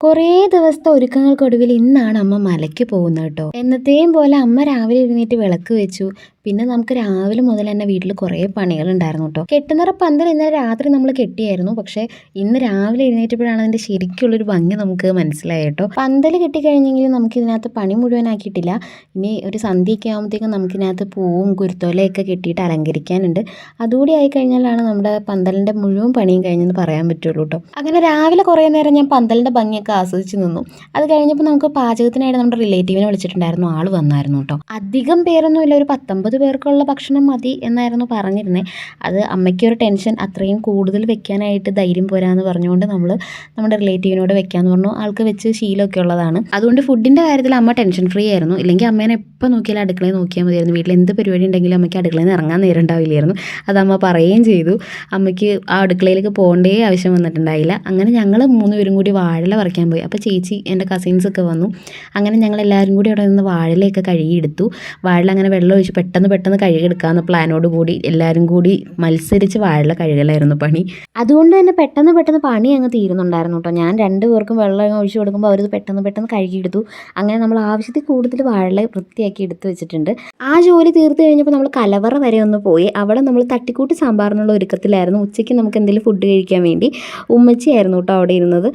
കുറേ ദിവസത്തെ ഒരുക്കങ്ങൾക്കൊടുവിൽ ഇന്നാണ് അമ്മ മലയ്ക്ക് പോകുന്നത് കേട്ടോ എന്നത്തെയും പോലെ അമ്മ രാവിലെ എഴുന്നേറ്റ് വിളക്ക് വെച്ചു. പിന്നെ നമുക്ക് രാവിലെ മുതൽ തന്നെ വീട്ടിൽ കുറേ പണികളുണ്ടായിരുന്നു കേട്ടോ. കെട്ടുന്നറ പന്തൽ ഇന്നലെ രാത്രി നമ്മൾ കെട്ടിയായിരുന്നു. പക്ഷേ ഇന്ന് രാവിലെ എഴുന്നേറ്റപ്പോഴാണ് അതിന്റെ ശരിക്കുള്ളൊരു ഭംഗി നമുക്ക് മനസ്സിലായി കേട്ടോ. പന്തൽ കെട്ടിക്കഴിഞ്ഞെങ്കിലും നമുക്ക് ഇതിനകത്ത് പണി മുഴുവനാക്കിയിട്ടില്ല. ഇനി ഒരു സന്ധ്യയൊക്കെ ആകുമ്പോഴത്തേക്കും നമുക്കിതിനകത്ത് പൂവും കുരുത്തോലയൊക്കെ കെട്ടിയിട്ട് അലങ്കരിക്കാനുണ്ട്. അതുകൂടി ആയി കഴിഞ്ഞാലാണ് നമ്മുടെ പന്തലിന്റെ മുഴുവൻ പണിയും കഴിഞ്ഞെന്ന് പറയാൻ പറ്റുള്ളൂ കേട്ടോ. അങ്ങനെ രാവിലെ കുറേ നേരം ഞാൻ പന്തലിന്റെ ഭംഗിയൊക്കെ ആസ്വദിച്ച് നിന്നു. അത് കഴിഞ്ഞപ്പോൾ നമുക്ക് പാചകത്തിനായിട്ട് നമ്മുടെ റിലേറ്റീവിനെ വിളിച്ചിട്ടുണ്ടായിരുന്നു. ആൾ വന്നായിരുന്നു കേട്ടോ. അധികം പേരൊന്നുമില്ല. ഒരു പത്തൊമ്പത് പേർക്കുള്ള ഭക്ഷണം മതി എന്നായിരുന്നു പറഞ്ഞിരുന്നത് അത് അമ്മയ്ക്കൊരു ടെൻഷൻ അത്രയും കൂടുതൽ വെക്കാനായിട്ട് ധൈര്യം പോരാന്ന് പറഞ്ഞുകൊണ്ട് നമ്മൾ നമ്മുടെ റിലേറ്റീവിനോട് വെക്കാന്ന് പറഞ്ഞു. ആൾക്ക് വെച്ച് ശീലമൊക്കെ ഉള്ളതാണ്. അതുകൊണ്ട് ഫുഡിന്റെ കാര്യത്തിൽ അമ്മ ടെൻഷൻ ഫ്രീ ആയിരുന്നു. ഇല്ലെങ്കിൽ അമ്മേനെ എപ്പോൾ നോക്കിയാലും അടുക്കളയിൽ നോക്കിയാൽ മതിയായിരുന്നു. വീട്ടിൽ എന്ത് പരിപാടി ഉണ്ടെങ്കിലും അമ്മയ്ക്ക് അടുക്കളയിൽ നിന്ന് ഇറങ്ങാൻ നേരം ഉണ്ടാവില്ലായിരുന്നു. അത് അമ്മ പറയുകയും ചെയ്തു. അമ്മയ്ക്ക് ആ അടുക്കളയിലേക്ക് പോകേണ്ടേ ആവശ്യം വന്നിട്ടുണ്ടായില്ല. അങ്ങനെ ഞങ്ങൾ മൂന്നുപേരും കൂടി വാഴല പറിക്കാൻ പോയി. അപ്പോൾ ചേച്ചി എന്റെ കസിൻസൊക്കെ വന്നു. അങ്ങനെ ഞങ്ങൾ എല്ലാവരും കൂടി അവിടെ നിന്ന് വാഴലയൊക്കെ കഴുകിയെടുത്തു വാഴല അങ്ങനെ വെള്ളം ഒഴിച്ച് പെട്ടെന്ന് പെട്ടെന്ന് കഴുകിയെടുക്കാമെന്ന പ്ലാനോട് കൂടി എല്ലാവരും കൂടി മത്സരിച്ച് വാഴല കഴുകലായിരുന്നു പണി. അതുകൊണ്ട് തന്നെ പെട്ടെന്ന് പെട്ടെന്ന് പണി അങ്ങ് തീരുന്നുണ്ടായിരുന്നു കേട്ടോ. ഞാൻ രണ്ട് പേർക്കും വെള്ളം ഒഴിച്ചു കൊടുക്കുമ്പോൾ അവരത് പെട്ടെന്ന് പെട്ടെന്ന് കഴുകിയെടുത്തു. അങ്ങനെ നമ്മൾ ആവശ്യത്തിൽ കൂടുതൽ വാഴല വൃത്തിയാക്കി എടുത്തു വെച്ചിട്ടുണ്ട്. ആ ജോലി തീർത്ത് കഴിഞ്ഞപ്പോൾ നമ്മൾ കലവറ വരെ ഒന്ന് പോയി. അവിടെ നമ്മൾ തട്ടിക്കൂട്ട് സാമ്പാറിനുള്ള ഒരുക്കത്തിലായിരുന്നു. ഉച്ചയ്ക്ക് നമുക്ക് എന്തെങ്കിലും ഫുഡ് കഴിക്കാൻ വേണ്ടി ഉമ്മച്ചിയായിരുന്നു കേട്ടോ അവിടെ ഇരുന്നത്.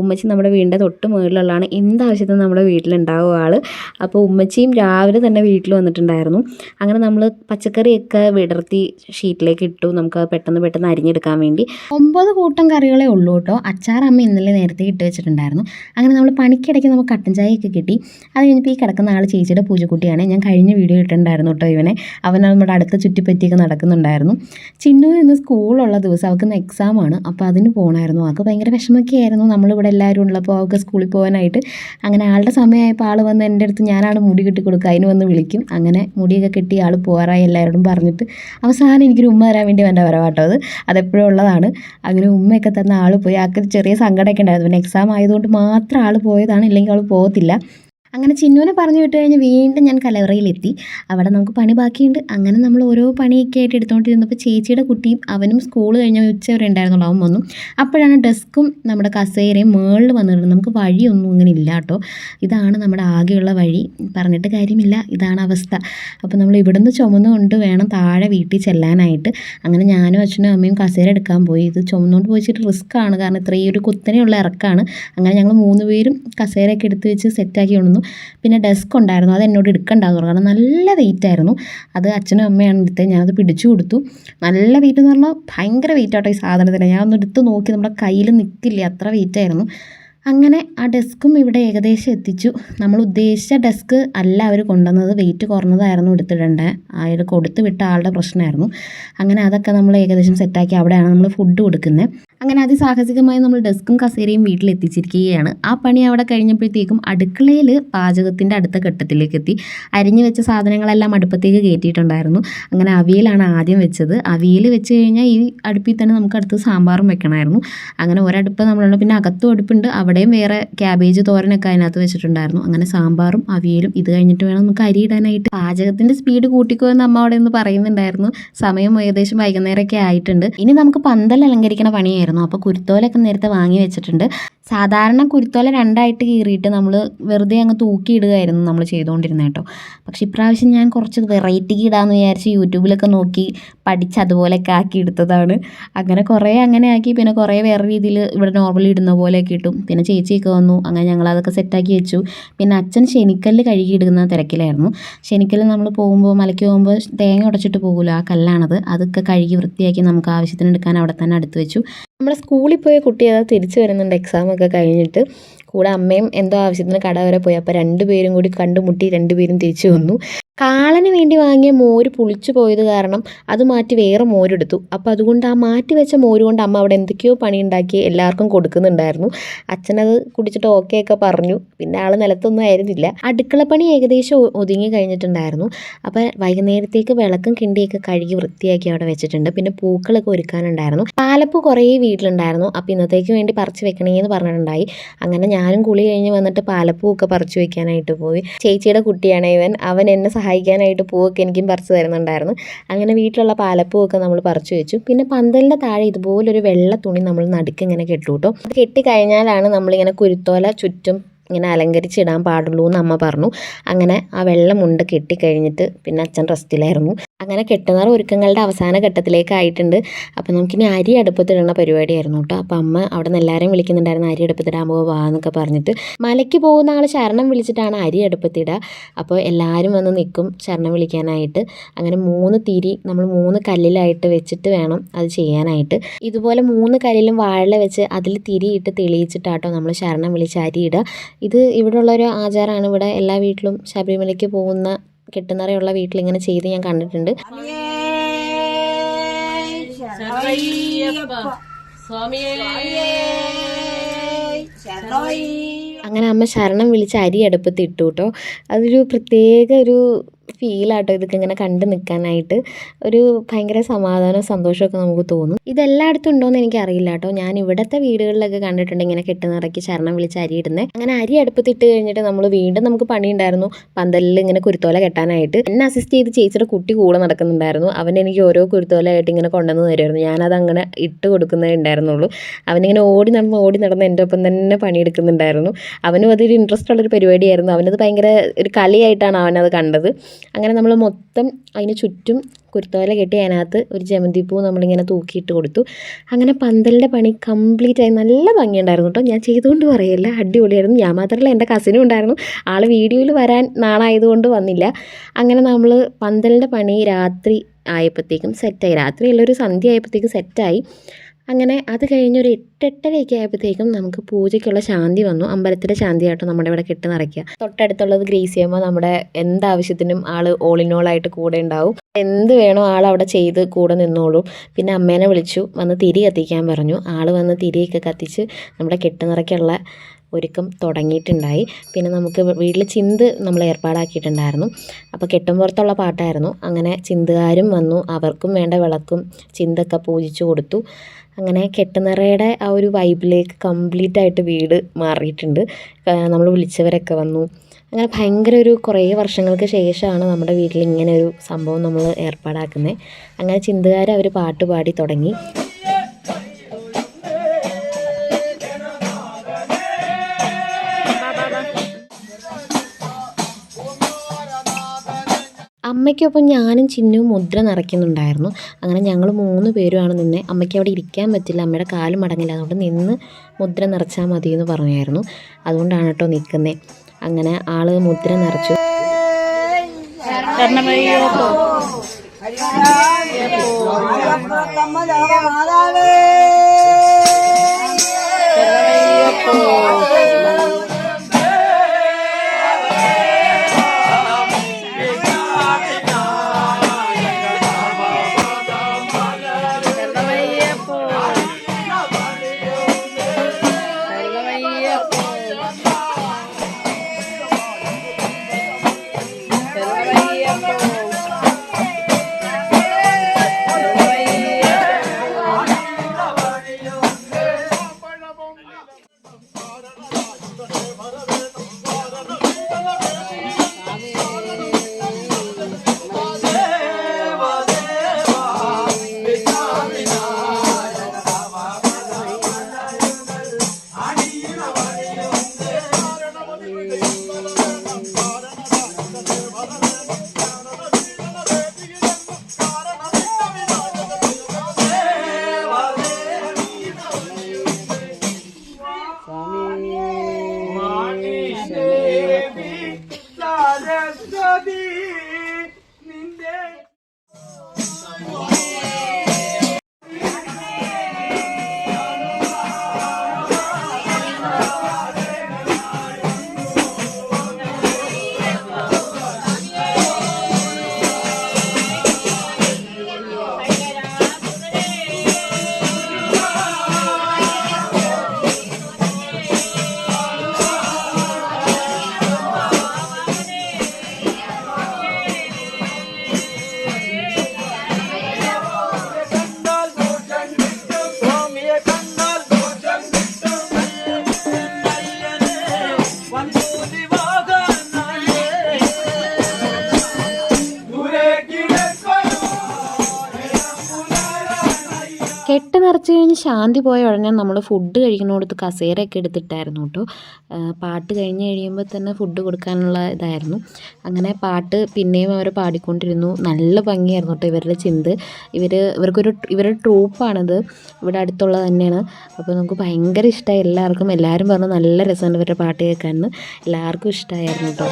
ഉമ്മച്ചി നമ്മുടെ വീടിന്റെ തൊട്ട് മുകളിലുള്ളതാണ്. എന്താവശ്യത്തിനും നമ്മുടെ വീട്ടിലുണ്ടാവും ആൾ അപ്പോൾ ഉമ്മച്ചിയും രാവിലെ തന്നെ വീട്ടിൽ വന്നിട്ടുണ്ടായിരുന്നു. അങ്ങനെ നമ്മൾ പച്ചക്കറിയൊക്കെ വിടർത്തി ഷീറ്റിലേക്ക് ഇട്ടു. നമുക്ക് പെട്ടെന്ന് പെട്ടെന്ന് അരിഞ്ഞെടുക്കാൻ വേണ്ടി. ഒമ്പത് കൂട്ടം കറികളേ ഉള്ളൂ കേട്ടോ. അച്ചാർ അമ്മ ഇന്നലെ നേരത്തെ ഇട്ട് വെച്ചിട്ടുണ്ടായിരുന്നു. അങ്ങനെ നമ്മൾ പണിക്കിടയ്ക്ക് നമുക്ക് കട്ടൻ ചായയൊക്കെ കിട്ടി. അത് കഴിഞ്ഞപ്പോൾ ഈ കിടക്കുന്ന ആൾ ചേച്ചിയുടെ പൂജക്കുട്ടിയാണ്. ഞാൻ കഴിഞ്ഞ വീഡിയോ ഇട്ടിട്ടുണ്ടായിരുന്നു കേട്ടോ ഇവനെ. അവൻ നമ്മുടെ അടുത്ത ചുറ്റിപ്പറ്റിയൊക്കെ നടക്കുന്നുണ്ടായിരുന്നു. ചിന്നു ഇന്ന് സ്കൂളുള്ള ദിവസം അവൾക്ക് ഇന്ന് എക്സാമാണ് അപ്പോൾ അതിന് പോകണമായിരുന്നു അവൾക്ക് ഭയങ്കര വിഷമമൊക്കെ ആയിരുന്നു. നമ്മളിവിടെ എല്ലാവരും ഉള്ളപ്പോൾ അവൾക്ക് സ്കൂളിൽ പോകാനായിട്ട്. അങ്ങനെ ആളുടെ സമയമായപ്പോൾ ആൾ വന്ന് എന്റെ അടുത്ത് ഞാനാണ് മുടി കെട്ടി കൊടുക്കുക അതിന് വന്ന് വിളിക്കും. അങ്ങനെ മുടിയൊക്കെ കെട്ടി ആൾ പോകാറായി എല്ലാവരോടും പറഞ്ഞിട്ട് അവസാനം എനിക്കൊരു ഉമ്മ വരാൻ വേണ്ടി എന്റെ വരവാട്ടോ അത്. അതെപ്പോഴും ഉള്ളതാണ്. അങ്ങനെ ഉമ്മയൊക്കെ തന്ന ആൾ പോയി. ആൾക്ക് ചെറിയ സങ്കടമൊക്കെ ഉണ്ടായിരുന്നു. പിന്നെ എക്സാം ആയതുകൊണ്ട് മാത്രം ആൾ പോയതാണ്. ഇല്ലെങ്കിൽ അവൾ പോകത്തില്ല. അങ്ങനെ ചിന്നുവിനെ പറഞ്ഞു വിട്ട് കഴിഞ്ഞ് വീണ്ടും ഞാൻ കലവറയിലെത്തി. അവിടെ നമുക്ക് പണി ബാക്കിയുണ്ട്. അങ്ങനെ നമ്മൾ ഓരോ പണിയൊക്കെ ആയിട്ട് എടുത്തുകൊണ്ടിരുന്നപ്പോൾ ചേച്ചിയുടെ കുട്ടിയും അവനും സ്കൂൾ കഴിഞ്ഞ ഉച്ച വരെ ഉണ്ടായിരുന്നുള്ളൂ അവൻ വന്നു. അപ്പോഴാണ് ഡെസ്കും നമ്മുടെ കസേരയും മുകളിൽ വന്നിരുന്നത്. നമുക്ക് വഴിയൊന്നും ഇങ്ങനെ ഇല്ല കേട്ടോ. ഇതാണ് നമ്മുടെ ആകെയുള്ള വഴി. പറഞ്ഞിട്ട് കാര്യമില്ല. ഇതാണ് അവസ്ഥ. അപ്പോൾ നമ്മൾ ഇവിടുന്ന് ചുമന്നുകൊണ്ട് വേണം താഴെ വീട്ടിൽ ചെല്ലാനായിട്ട്. അങ്ങനെ ഞാനും അച്ഛനും അമ്മയും കസേര എടുക്കാൻ പോയി. ഇത് ചുമന്നുകൊണ്ട് പോയിച്ചിട്ട് റിസ്ക് ആണ് കാരണം ഇത്രയും ഒരു കുത്തനെയുള്ള ഇറക്കാണ്. അങ്ങനെ ഞങ്ങൾ മൂന്ന് പേരും കസേരയൊക്കെ എടുത്ത് വെച്ച് സെറ്റാക്കി കൊണ്ടുവന്നു. പിന്നെ ഡെസ്ക് ഉണ്ടായിരുന്നു. അത് എന്നോട് എടുക്കണ്ടാന്ന് കാരണം നല്ല വെയിറ്റ് ആയിരുന്നു. അത് അച്ഛനും അമ്മയാണ് എടുത്തത് ഞാനത് പിടിച്ചു കൊടുത്തു. നല്ല വെയിറ്റ് എന്ന് പറഞ്ഞാൽ ഭയങ്കര വെയിറ്റ് ആട്ടോ ഈ സാധനത്തിന്. ഞാൻ ഒന്ന് എടുത്ത് നോക്കി നമ്മുടെ കയ്യിൽ നിൽക്കില്ല അത്ര വെയിറ്റ് ആയിരുന്നു. അങ്ങനെ ആ ഡെസ്കും ഇവിടെ ഏകദേശം എത്തിച്ചു. നമ്മൾ ഉദ്ദേശിച്ച ഡെസ്ക് അല്ല അവർ കൊണ്ടുവന്നത്. വെയിറ്റ് കുറഞ്ഞതായിരുന്നു എടുത്തിടേണ്ടത്. അയാൾ കൊടുത്തു വിട്ട ആളുടെ പ്രശ്നമായിരുന്നു. അങ്ങനെ അതൊക്കെ നമ്മൾ ഏകദേശം സെറ്റാക്കി അവിടെയാണ് നമ്മൾ ഫുഡ് കൊടുക്കുന്നത്. അങ്ങനെ അതിസാഹസികമായി നമ്മൾ ഡെസ്കും കസേരയും വീട്ടിലെത്തിച്ചിരിക്കുകയാണ്. ആ പണി അവിടെ കഴിഞ്ഞപ്പോഴത്തേക്കും അടുക്കളയിൽ പാചകത്തിന്റെ അടുത്ത ഘട്ടത്തിലേക്ക് എത്തി അരിഞ്ഞു വെച്ച സാധനങ്ങളെല്ലാം അടുപ്പത്തേക്ക് കയറ്റിയിട്ടുണ്ടായിരുന്നു. അങ്ങനെ അവിയലാണ് ആദ്യം വെച്ചത്. അവിയൽ വെച്ച് കഴിഞ്ഞാൽ ഈ അടുപ്പിൽ തന്നെ നമുക്ക് അടുത്ത് സാമ്പാറും വെക്കണമായിരുന്നു. അങ്ങനെ ഒരടുപ്പ് നമ്മളുണ്ട് പിന്നെ അകത്തും അടുപ്പുണ്ട്. അവിടെയും വേറെ ക്യാബേജ് തോരനൊക്കെ അതിനകത്ത് വെച്ചിട്ടുണ്ടായിരുന്നു. അങ്ങനെ സാമ്പാറും അവിയലും ഇത് കഴിഞ്ഞിട്ട് വേണം നമുക്ക് അരി ഇടാനായിട്ട്. പാചകത്തിന്റെ സ്പീഡ് കൂട്ടിക്കോ എന്ന് അമ്മ അവിടെ നിന്ന് പറയുന്നുണ്ടായിരുന്നു. സമയം ഏകദേശം വൈകുന്നേരമൊക്കെ ആയിട്ടുണ്ട്. ഇനി നമുക്ക് പന്തൽ അലങ്കരിക്കണ പണിയായിരുന്നു. അപ്പോൾ കുരുത്തോലൊക്കെ നേരത്തെ വാങ്ങി വെച്ചിട്ടുണ്ട്. സാധാരണ കുരുത്തോല രണ്ടായിട്ട് കീറിയിട്ട് നമ്മൾ വെറുതെ അങ്ങ് തൂക്കിയിടുകയായിരുന്നു നമ്മൾ ചെയ്തുകൊണ്ടിരുന്നത് കേട്ടോ. പക്ഷേ ഇപ്രാവശ്യം ഞാൻ കുറച്ച് വെറൈറ്റിക്ക് ഇടാമെന്ന് വിചാരിച്ച് യൂട്യൂബിലൊക്കെ നോക്കി പഠിച്ച് അതുപോലെയൊക്കെ ആക്കി എടുത്തതാണ്. അങ്ങനെ കുറേ അങ്ങനെ ആക്കി പിന്നെ കുറേ വേറെ രീതിയിൽ ഇവിടെ നോർമലി ഇടുന്ന പോലെയൊക്കെ ഇട്ടു. പിന്നെ ചേച്ചിയൊക്കെ വന്നു. അങ്ങനെ ഞങ്ങൾ അതൊക്കെ സെറ്റാക്കി വെച്ചു. പിന്നെ അച്ഛൻ ശനിക്കല്ല് കഴുകിയിടുന്ന തിരക്കിലായിരുന്നു. ശനിക്കല്ല് നമ്മൾ പോകുമ്പോൾ മലയ്ക്ക് പോകുമ്പോൾ തേങ്ങ ഉടച്ചിട്ട് പോകുമല്ലോ ആ കല്ലാണത്. അതൊക്കെ കഴുകി വൃത്തിയാക്കി നമുക്ക് ആവശ്യത്തിന് എടുക്കാൻ അവിടെ തന്നെ അടുത്ത് വെച്ചു. നമ്മുടെ സ്കൂളിൽ പോയ കുട്ടി അതാ തിരിച്ചു വരുന്നുണ്ട്. എക്സാമൊക്കെ കഴിഞ്ഞിട്ട്. കൂടെ അമ്മയും എന്തോ ആവശ്യത്തിന് കട വരെ പോയി. അപ്പോൾ രണ്ടുപേരും കൂടി കണ്ടുമുട്ടി രണ്ടുപേരും തിരിച്ചു വന്നു. കാളന് വേണ്ടി വാങ്ങിയ മോര് പുളിച്ചു പോയത് കാരണം അത് മാറ്റി വേറെ മോരെടുത്തു. അപ്പോൾ അതുകൊണ്ട് ആ മാറ്റി വെച്ച മോര് കൊണ്ട് അമ്മ അവിടെ എന്തൊക്കെയോ പണി ഉണ്ടാക്കി എല്ലാവർക്കും കൊടുക്കുന്നുണ്ടായിരുന്നു. അച്ഛനത് കുടിച്ചിട്ട് ഓക്കെ ഒക്കെ പറഞ്ഞു. പിന്നെ ആൾ നിലത്തൊന്നും ആയിരുന്നില്ല. അടുക്കളപ്പണി ഏകദേശം ഒതുങ്ങി കഴിഞ്ഞിട്ടുണ്ടായിരുന്നു. അപ്പോൾ വൈകുന്നേരത്തേക്ക് വിളക്കും കിണ്ടിയൊക്കെ കഴുകി വൃത്തിയാക്കി അവിടെ വെച്ചിട്ടുണ്ട്. പിന്നെ പൂക്കളൊക്കെ ഒരുക്കാനുണ്ടായിരുന്നു. പാലപ്പൂ കുറേ വീട്ടിലുണ്ടായിരുന്നു. അപ്പോൾ ഇന്നത്തേക്ക് വേണ്ടി പറിച്ച് വെക്കണേന്ന് പറഞ്ഞിട്ടുണ്ടായി. അങ്ങനെ ഞാനും കുളി കഴിഞ്ഞ് വന്നിട്ട് പാലപ്പൂവൊക്കെ പറിച്ചു വെക്കാനായിട്ട് പോയി. ചേച്ചിയുടെ കുട്ടിയാണ് ഇവൻ. അവൻ എന്നെ സഹായിക്കാനായിട്ട് പൂവൊക്കെ എനിക്കും പറിച്ചു തരുന്നുണ്ടായിരുന്നു. അങ്ങനെ വീട്ടിലുള്ള പാലപ്പൂവൊക്കെ നമ്മൾ പറിച്ചു വെച്ചു. പിന്നെ പന്തലിന്റെ താഴെ ഇതുപോലൊരു വെള്ള തുണി നമ്മൾ നടുക്ക് ഇങ്ങനെ കെട്ടു കേട്ടോ അത് കെട്ടിക്കഴിഞ്ഞാലാണ് നമ്മളിങ്ങനെ കുരുത്തോല ചുറ്റും ഇങ്ങനെ അലങ്കരിച്ചിടാൻ പാടുള്ളൂ എന്ന് അമ്മ പറഞ്ഞു. അങ്ങനെ ആ വെള്ള മുണ്ട് കെട്ടിക്കഴിഞ്ഞിട്ട് പിന്നെ അച്ഛൻ റെസ്റ്റിലായിരുന്നു അങ്ങനെ കെട്ടുന്നറ ഒരുക്കങ്ങളുടെ അവസാന ഘട്ടത്തിലേക്ക് ആയിട്ടുണ്ട്. അപ്പോൾ നമുക്കിനി അരി അടുപ്പത്തിടുന്ന പരിപാടിയായിരുന്നു കേട്ടോ. അപ്പോൾ അമ്മ അവിടെ നിന്ന് എല്ലാവരെയും വിളിക്കുന്നുണ്ടായിരുന്നു അരി അടുപ്പത്തിടാൻ പോവുക വാ എന്നൊക്കെ പറഞ്ഞിട്ട്. മലയ്ക്ക് പോകുന്ന ആൾ ശരണം വിളിച്ചിട്ടാണ് അരി അടുപ്പത്തിടുക അപ്പോൾ എല്ലാവരും വന്ന് നിൽക്കും ശരണം വിളിക്കാനായിട്ട്. അങ്ങനെ മൂന്ന് തിരി നമ്മൾ മൂന്ന് കല്ലിലായിട്ട് വെച്ചിട്ട് വേണം അത് ചെയ്യാനായിട്ട്. ഇതുപോലെ മൂന്ന് കല്ലിലും വാഴ വെച്ച് അതിൽ തിരിയിട്ട് തെളിയിച്ചിട്ടാട്ടോ നമ്മൾ ശരണം വിളിച്ച് അരി ഇടുക ഇത് ഇവിടെയുള്ള ഒരു ആചാരമാണ്. ഇവിടെ എല്ലാ വീട്ടിലും ശബരിമലയ്ക്ക് പോകുന്ന കെട്ടുന്നറയുള്ള വീട്ടിൽ ഇങ്ങനെ ചെയ്ത് ഞാൻ കണ്ടിട്ടുണ്ട്. അങ്ങനെ അമ്മ ശരണം വിളിച്ച് അരി അടുപ്പത്ത് ഇട്ടു കേട്ടോ. അതൊരു പ്രത്യേക ഒരു ഫീലാട്ടോ ഇതൊക്കെ ഇങ്ങനെ കണ്ടു നിൽക്കാനായിട്ട് ഒരു ഭയങ്കര സമാധാനവും സന്തോഷമൊക്കെ നമുക്ക് തോന്നും. ഇതെല്ലായിടത്തും ഉണ്ടോയെന്ന് എനിക്കറിയില്ല കേട്ടോ. ഞാൻ ഇവിടുത്തെ വീടുകളിലൊക്കെ കണ്ടിട്ടുണ്ട് ഇങ്ങനെ കെട്ടുനിറക്കി ശരണം വിളിച്ച് അരി ഇടുന്നത് അങ്ങനെ അരി അടുപ്പത്തിട്ട് കഴിഞ്ഞിട്ട് നമ്മൾ വീണ്ടും നമുക്ക് പണി ഉണ്ടായിരുന്നു പന്തലിൽ ഇങ്ങനെ കുരുത്തോല കെട്ടാനായിട്ട്. എന്നെ അസിസ്റ്റ് ചെയ്ത് ചേച്ചിയുടെ കുട്ടി കൂടെ നടക്കുന്നുണ്ടായിരുന്നു. അവൻ എനിക്ക് ഓരോ കുരുത്തോലയായിട്ട് ഇങ്ങനെ കൊണ്ടുവന്ന് തരുമായിരുന്നു. ഞാനത് അങ്ങനെ ഇട്ട് കൊടുക്കുന്നേ ഉണ്ടായിരുന്നുള്ളൂ. അവനിങ്ങനെ ഓടി നടന്ന് ഓടി നടന്ന് എന്റെ ഒപ്പം തന്നെ പണിയെടുക്കുന്നുണ്ടായിരുന്നു. അവനും അതൊരു ഇൻട്രസ്റ്റ് ഉള്ളൊരു പരിപാടിയായിരുന്നു. അവനത് ഭയങ്കര ഒരു കളിയായിട്ടാണ് അവനത് കണ്ടത്. അങ്ങനെ നമ്മൾ മൊത്തം അതിന് ചുറ്റും കുരുത്തോല കെട്ടി അതിനകത്ത് ഒരു ജമന്തി പൂ നമ്മളിങ്ങനെ തൂക്കിയിട്ട് കൊടുത്തു. അങ്ങനെ പന്തലിന്റെ പണി കംപ്ലീറ്റ് ആയി. നല്ല ഭംഗിയുണ്ടായിരുന്നു കേട്ടോ ഞാൻ ചെയ്തുകൊണ്ട് പറയല്ല അടിപൊളിയായിരുന്നു. ഞാൻ മാത്രമല്ല എന്റെ കസിനും ഉണ്ടായിരുന്നു. ആൾ വീഡിയോയിൽ വരാൻ നാളായതുകൊണ്ട് വന്നില്ല. അങ്ങനെ നമ്മൾ പന്തലിന്റെ പണി രാത്രി ആയപ്പോഴത്തേക്കും സെറ്റായി രാത്രിയല്ല ഒരു സന്ധ്യ ആയപ്പോഴത്തേക്കും സെറ്റായി അങ്ങനെ അത് കഴിഞ്ഞ് ഒരു എട്ടെട്ടരയൊക്കെ ആയപ്പോഴത്തേക്കും നമുക്ക് പൂജയ്ക്കുള്ള ശാന്തി വന്നു. അമ്പലത്തിലെ ശാന്തി ആയിട്ട് നമ്മുടെ ഇവിടെ കെട്ട് നിറയ്ക്കുക. തൊട്ടടുത്തുള്ളത് ഗ്രേസ് ചെയ്യുമ്പോൾ നമ്മുടെ എന്താവശ്യത്തിനും ആൾ ആയിട്ട് കൂടെ ഉണ്ടാവും. എന്ത് വേണോ ആൾ അവിടെ ചെയ്ത് കൂടെ നിന്നോളൂ. പിന്നെ അമ്മേനെ വിളിച്ചു വന്ന് തിരി കത്തിക്കാൻ പറഞ്ഞു. ആൾ വന്ന് തിരിയൊക്കെ കത്തിച്ച് നമ്മുടെ കെട്ട് നിറയ്ക്കുള്ള ഒരുക്കം തുടങ്ങിയിട്ടുണ്ടായി. പിന്നെ നമുക്ക് വീട്ടിൽ ചിന്ത് നമ്മൾ ഏർപ്പാടാക്കിയിട്ടുണ്ടായിരുന്നു. അപ്പോൾ കെട്ടുംപുറത്തുള്ള പാട്ടായിരുന്നു. അങ്ങനെ ചിന്തുകാരും വന്നു. അവർക്കും വേണ്ട വിളക്കും ചിന്തൊക്കെ പൂജിച്ചു കൊടുത്തു. അങ്ങനെ കെട്ടുനിറയുടെ ആ ഒരു വൈബിലേക്ക് കംപ്ലീറ്റ് ആയിട്ട് വീട് മാറിയിട്ടുണ്ട്. നമ്മൾ വിളിച്ചവരൊക്കെ വന്നു. അങ്ങനെ ഭയങ്കര ഒരു കുറേ വർഷങ്ങൾക്ക് ശേഷമാണ് നമ്മുടെ വീട്ടിൽ ഇങ്ങനെ ഒരു സംഭവം നമ്മൾ ഏർപ്പാടാക്കുന്നത് അങ്ങനെ ചിന്തുകാർ അവർ പാട്ട് പാടി തുടങ്ങി. അമ്മയ്ക്കൊപ്പം ഞാനും ചിന്നുവും മുദ്ര നിറയ്ക്കുന്നുണ്ടായിരുന്നു. അങ്ങനെ ഞങ്ങൾ മൂന്ന് പേരുമാണ് നിന്നെ അമ്മയ്ക്ക് അവിടെ ഇരിക്കാൻ പറ്റില്ല അമ്മയുടെ കാലും മടങ്ങില്ല. അതുകൊണ്ട് നിന്ന് മുദ്ര നിറച്ചാൽ മതി എന്ന് പറഞ്ഞായിരുന്നു. അതുകൊണ്ടാണ് കേട്ടോ നിൽക്കുന്നത് അങ്ങനെ ആൾ മുദ്ര നിറച്ചു. നിറച്ച് കഴിഞ്ഞ് ശാന്തി പോയ ഉടനെ നമ്മൾ ഫുഡ് കഴിക്കുന്നിടത്ത് കസേരയൊക്കെ എടുത്തിട്ടായിരുന്നു കേട്ടോ പാട്ട് കഴിഞ്ഞ് കഴിയുമ്പോൾ തന്നെ ഫുഡ് കൊടുക്കാനുള്ള ഇതായിരുന്നു. അങ്ങനെ പാട്ട് പിന്നെയും അവർ പാടിക്കൊണ്ടിരുന്നു. നല്ല ഭംഗിയായിരുന്നു കേട്ടോ ഇവരുടെ ചിന്ത്. ഇവർ ഇവർക്കൊരു ഇവരുടെ ട്രൂപ്പാണിത്. ഇവിടെ അടുത്തുള്ളത് തന്നെയാണ്. അപ്പോൾ നമുക്ക് ഭയങ്കര ഇഷ്ടമായി എല്ലാവർക്കും എല്ലാവരും പറഞ്ഞു നല്ല രസമുണ്ട് ഇവരുടെ പാട്ട് കേൾക്കാമെന്ന് എല്ലാവർക്കും ഇഷ്ടമായിരുന്നു കേട്ടോ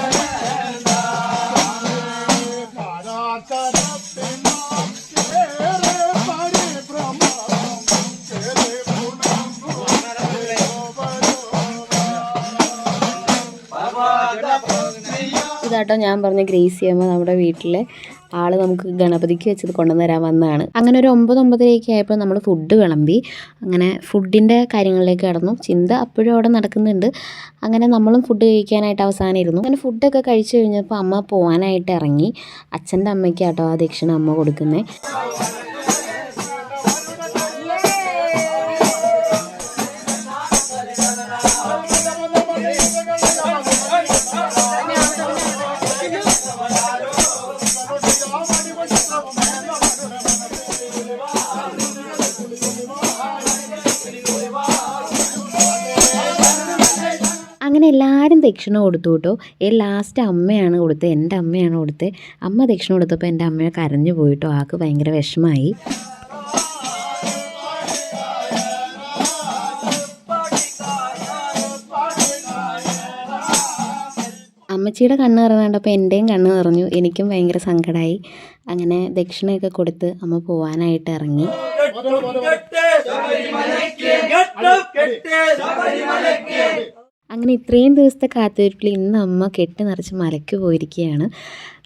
ഇതാട്ടോ ഞാൻ പറഞ്ഞ ഗ്രേസി അമ്മ നമ്മുടെ വീട്ടിലെ ആൾ നമുക്ക് ഗണപതിക്ക് വെച്ചത് കൊണ്ടുവന്ന് തരാൻ വന്നതാണ് അങ്ങനെ ഒരു ഒമ്പത് ഒമ്പതരയൊക്കെ ആയപ്പോൾ നമ്മൾ ഫുഡ് വിളമ്പി. അങ്ങനെ ഫുഡിന്റെ കാര്യങ്ങളിലേക്ക് കടന്നു. ചിന്ത അപ്പോഴും അവിടെ നടക്കുന്നുണ്ട്. അങ്ങനെ നമ്മളും ഫുഡ് കഴിക്കാനായിട്ട് അവസാനം ഇരുന്നു അങ്ങനെ ഫുഡൊക്കെ കഴിച്ചു കഴിഞ്ഞപ്പോൾ അമ്മ പോകാനായിട്ട് ഇറങ്ങി. അച്ഛന്റെ അമ്മയ്ക്കാട്ടോ ആ ദക്ഷിണ അമ്മ കൊടുക്കുന്നത് എല്ലാവരും ദക്ഷിണ കൊടുത്തു കേട്ടോ ഈ ലാസ്റ്റ് അമ്മയാണ് കൊടുത്തത് എന്റെ അമ്മയാണ് കൊടുത്തത് അമ്മ ദക്ഷിണ കൊടുത്തപ്പോൾ എന്റെ അമ്മ കരഞ്ഞു പോയിട്ടോ ആൾക്ക് ഭയങ്കര വിഷമായി അമ്മച്ചിയുടെ കണ്ണ് നിറഞ്ഞപ്പോൾ എന്റെയും കണ്ണ് നിറഞ്ഞു എനിക്കും ഭയങ്കര സങ്കടമായി അങ്ങനെ ദക്ഷിണയൊക്കെ കൊടുത്ത് അമ്മ പോവാനായിട്ട് ഇറങ്ങി അങ്ങനെ ഇത്രയും ദിവസത്തെ കാത്തിരിപ്പിൽ ഇന്ന് അമ്മ കെട്ടി നിറച്ച് മലയ്ക്ക് പോയിരിക്കുകയാണ്.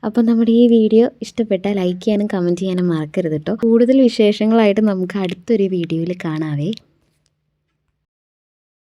അപ്പം നമ്മുടെ ഈ വീഡിയോ ഇഷ്ടപ്പെട്ട ലൈക്ക് ചെയ്യാനും കമന്റ് ചെയ്യാനും മറക്കരുത് കേട്ടോ കൂടുതൽ വിശേഷങ്ങളായിട്ട് നമുക്ക് അടുത്തൊരു വീഡിയോയിൽ കാണാവേ.